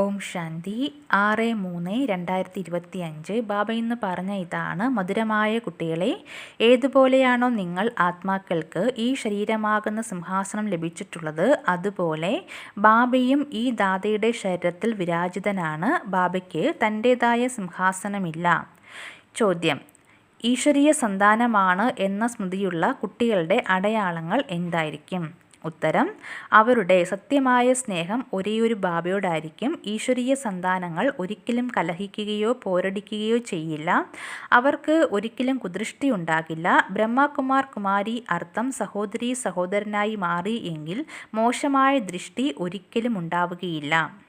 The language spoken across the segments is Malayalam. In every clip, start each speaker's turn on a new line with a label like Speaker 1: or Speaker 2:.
Speaker 1: ഓം ശാന്തി ആറ് മൂന്ന് രണ്ടായിരത്തി ഇരുപത്തി അഞ്ച് ബാബ ഇന്ന് പറഞ്ഞ ഇതാണ് മധുരമായ കുട്ടികളെ ഏതുപോലെയാണോ നിങ്ങൾ ആത്മാക്കൾക്ക് ഈ ശരീരമാകുന്ന സിംഹാസനം ലഭിച്ചിട്ടുള്ളത് അതുപോലെ ബാബയും ഈ ദാതയുടെ ശരീരത്തിൽ വിരാജിതനാണ് ബാബയ്ക്ക് തന്റേതായ സിംഹാസനമില്ല. ചോദ്യം ഈശ്വരീയ സന്താനമാണ് എന്ന സ്മൃതിയുള്ള കുട്ടികളുടെ അടയാളങ്ങൾ എന്തായിരിക്കും? ഉത്തരം അവരുടെ സത്യമായ സ്നേഹം ഒരേയൊരു ബാബയോടായിരിക്കും. ഈശ്വരീയ സന്താനങ്ങൾ ഒരിക്കലും കലഹിക്കുകയോ പോരടിക്കുകയോ ചെയ്യില്ല. അവർക്ക് ഒരിക്കലും കുദൃഷ്ടി ഉണ്ടാകില്ല. ബ്രഹ്മകുമാർ കുമാരി അർത്ഥം സഹോദരി സഹോദരനായി മാറി എങ്കിൽ മോശമായ ദൃഷ്ടി ഒരിക്കലും ഉണ്ടാവുകയില്ല.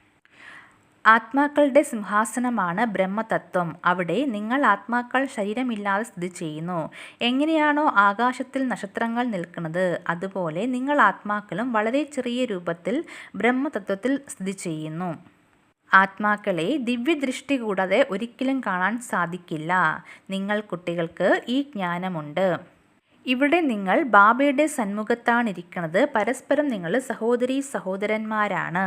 Speaker 1: ആത്മാക്കളുടെ സിംഹാസനമാണ് ബ്രഹ്മതത്വം. അവിടെ നിങ്ങൾ ആത്മാക്കൾ ശരീരമില്ലാതെ സ്ഥിതി ചെയ്യുന്നു. എങ്ങനെയാണോ ആകാശത്തിൽ നക്ഷത്രങ്ങൾ നിൽക്കുന്നത്. അതുപോലെ നിങ്ങൾ ആത്മാക്കളും വളരെ ചെറിയ രൂപത്തിൽ ബ്രഹ്മതത്വത്തിൽ സ്ഥിതി ചെയ്യുന്നു. ആത്മാക്കളെ ദിവ്യദൃഷ്ടി കൂടാതെ ഒരിക്കലും കാണാൻ സാധിക്കില്ല. നിങ്ങൾ കുട്ടികൾക്ക് ഈ ജ്ഞാനമുണ്ട്. ഇവിടെ നിങ്ങൾ ബാബയുടെ സന്മുഖത്താണിരിക്കുന്നത് പരസ്പരം നിങ്ങൾ സഹോദരി സഹോദരന്മാരാണ്.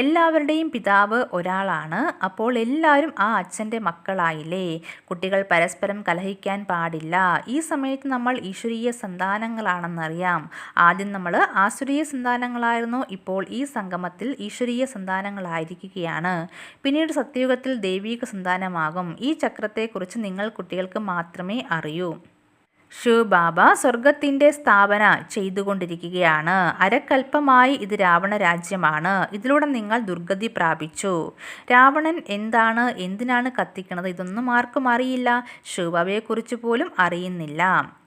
Speaker 1: എല്ലാവരുടെയും പിതാവ് ഒരാളാണ്. അപ്പോൾ എല്ലാവരും ആ അച്ഛന്റെ മക്കളായില്ലേ? കുട്ടികൾ പരസ്പരം കലഹിക്കാൻ പാടില്ല. ഈ സമയത്ത് നമ്മൾ ഈശ്വരീയ സന്താനങ്ങളാണെന്നറിയാം. ആദ്യം നമ്മൾ ആസുരീയ സന്താനങ്ങളായിരുന്നു. ഇപ്പോൾ ഈ സംഗമത്തിൽ ഈശ്വരീയ സന്താനങ്ങളായിരിക്കുകയാണ്. പിന്നീട് സത്യയുഗത്തിൽ ദൈവീക സന്താനമാകും. ഈ ചക്രത്തെക്കുറിച്ച് നിങ്ങൾ കുട്ടികൾക്ക് മാത്രമേ അറിയൂ. ശിവബാബ സ്വർഗത്തിന്റെ സ്ഥാപന ചെയ്തുകൊണ്ടിരിക്കുകയാണ്. അരക്കൽപ്പമായി ഇത് രാവണ രാജ്യമാണ്. ഇതിലൂടെ നിങ്ങൾ ദുർഗതി പ്രാപിച്ചു. രാവണൻ എന്താണ് എന്തിനാണ് കത്തിക്കുന്നത്? ഇതൊന്നും ആർക്കും അറിയില്ല. ശിവബാബയെക്കുറിച്ച് പോലും അറിയുന്നില്ല.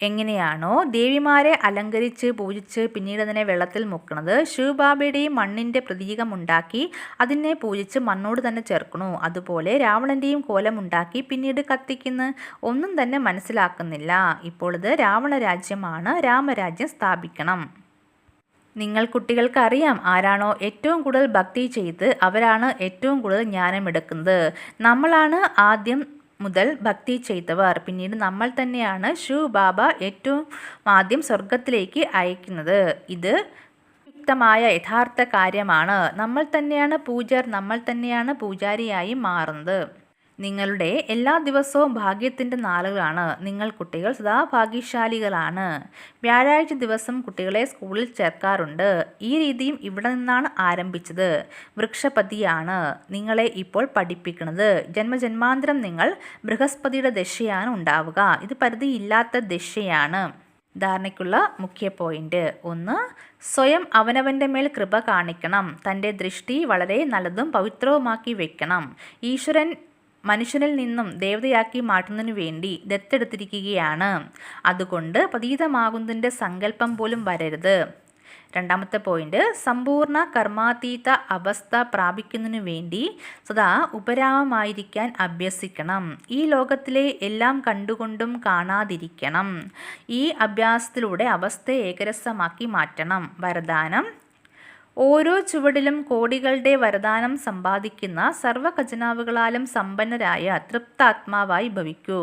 Speaker 1: എങ്ങനെയാണോ ദേവിമാരെ അലങ്കരിച്ച് പൂജിച്ച് പിന്നീട് അതിനെ വെള്ളത്തിൽ മുക്കണത്. ശിവബാബയുടെയും മണ്ണിന്റെ പ്രതീകമുണ്ടാക്കി അതിനെ പൂജിച്ച് മണ്ണോട് തന്നെ ചേർക്കണു. അതുപോലെ രാവണന്റെയും കോലമുണ്ടാക്കി പിന്നീട് കത്തിക്കുന്ന. ഒന്നും തന്നെ മനസ്സിലാക്കുന്നില്ല. ഇപ്പോൾ ഇത് രാവണ രാജ്യമാണ് രാമരാജ്യം സ്ഥാപിക്കണം. നിങ്ങൾ കുട്ടികൾക്ക് അറിയാം ആരാണോ ഏറ്റവും കൂടുതൽ ഭക്തി ചെയ്ത് അവരാണ് ഏറ്റവും കൂടുതൽ ജ്ഞാനമെടുക്കുന്നത്. നമ്മളാണ് ആദ്യം മുതൽ ഭക്തി ചെയ്തവർ. പിന്നീട് നമ്മൾ തന്നെയാണ് ശിവ ബാബ ഏറ്റവും ആദ്യം സ്വർഗത്തിലേക്ക് അയക്കുന്നത്. ഇത് യുക്തമായ യഥാർത്ഥ കാര്യമാണ്. നമ്മൾ തന്നെയാണ് പൂജർ നമ്മൾ തന്നെയാണ് പൂജാരിയായി മാറുന്നത്. നിങ്ങളുടെ എല്ലാ ദിവസവും ഭാഗ്യത്തിന്റെ നാളുകളാണ്. നിങ്ങൾ കുട്ടികൾ സദാ ഭാഗ്യശാലികളാണ്. വ്യാഴാഴ്ച ദിവസം കുട്ടികളെ സ്കൂളിൽ ചേർക്കാറുണ്ട്. ഈ രീതിയും ഇവിടെ നിന്നാണ് ആരംഭിച്ചത്. വൃക്ഷപതിയാണ് നിങ്ങളെ ഇപ്പോൾ പഠിപ്പിക്കുന്നത്. ജന്മജന്മാന്തരം നിങ്ങൾ ബൃഹസ്പതിയുടെ ദശയാണ് ഉണ്ടാവുക. ഇത് പരിധിയില്ലാത്ത ദശയാണ്. ധാരണയ്ക്കുള്ള മുഖ്യ പോയിന്റ്. ഒന്ന് സ്വയം അവനവന്റെ മേൽ കൃപ കാണിക്കണം. തന്റെ ദൃഷ്ടി വളരെ നല്ലതും പവിത്രവുമാക്കി വെക്കണം. ഈശ്വരൻ മനുഷ്യനിൽ നിന്നും ദേവതയാക്കി മാറ്റുന്നതിനു വേണ്ടി ദത്തെടുത്തിരിക്കുകയാണ്. അതുകൊണ്ട് പതീതമാകുന്നതിന്റെ സങ്കല്പം പോലും വരരുത്. രണ്ടാമത്തെ പോയിന്റ് സമ്പൂർണ കർമാതീത അവസ്ഥ പ്രാപിക്കുന്നതിനു വേണ്ടി സദാ ഉപരാമമായിരിക്കാൻ അഭ്യസിക്കണം. ഈ ലോകത്തിലെ എല്ലാം കണ്ടുകൊണ്ടും കാണാതിരിക്കണം. ഈ അഭ്യാസത്തിലൂടെ അവസ്ഥയെ ഏകരസമാക്കി മാറ്റണം. വരദാനം ഓരോ ചുവടിലും കോടികളുടെ വരദാനം സമ്പാദിക്കുന്ന സർവഖജനാവുകളാലും സമ്പന്നരായ തൃപ്താത്മാവായി ഭവിക്കൂ.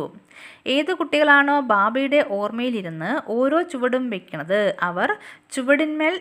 Speaker 1: ഏത് കുട്ടികളാണോ ബാബയുടെ ഓർമ്മയിലിരുന്ന് ഓരോ ചുവടും വെക്കുന്നത് അവർ ചുവടിന്മേൽ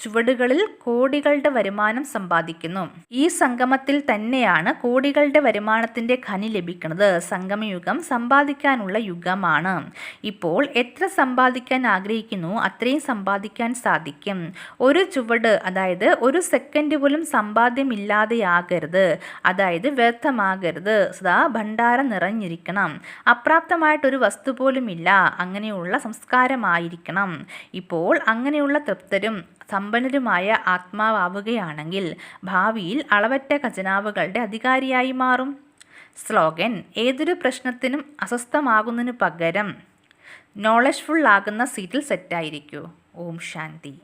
Speaker 1: ചുവടുകളിൽ കോടികളുടെ വരുമാനം സമ്പാദിക്കുന്നു. ഈ സംഗമത്തിൽ തന്നെയാണ് കോടികളുടെ വരുമാനത്തിന്റെ ഖനി ലഭിക്കുന്നത്. സംഗമയുഗം സമ്പാദിക്കാനുള്ള യുഗമാണ്. ഇപ്പോൾ എത്ര സമ്പാദിക്കാൻ ആഗ്രഹിക്കുന്നു അത്രയും സമ്പാദിക്കാൻ സാധിക്കും. ഒരു ചുവട് അതായത് ഒരു സെക്കൻഡ് പോലും സമ്പാദ്യമില്ലാതെയാകരുത്. അതായത് വ്യർത്ഥമാകരുത്. സദാ ഭണ്ഡാരം നിറഞ്ഞിരിക്കണം. അപ്രാപ്തമായിട്ടൊരു വസ്തു പോലും ഇല്ല അങ്ങനെയുള്ള സംസ്കാരമായിരിക്കണം. ഇപ്പോൾ അങ്ങനെയുള്ള തൃപ്തരും സമ്പന്നരുമായ ആത്മാവാവുകയാണെങ്കിൽ ഭാവിയിൽ അളവറ്റ ഖജനാവുകളുടെ അധികാരിയായി മാറും. സ്ലോഗൻ ഏതൊരു പ്രശ്നത്തിനും അസ്വസ്ഥമാകുന്നതിനു പകരം നോളജ്ഫുൾ ആകുന്ന സീറ്റിൽ സെറ്റായിരിക്കൂ ഓം ശാന്തി.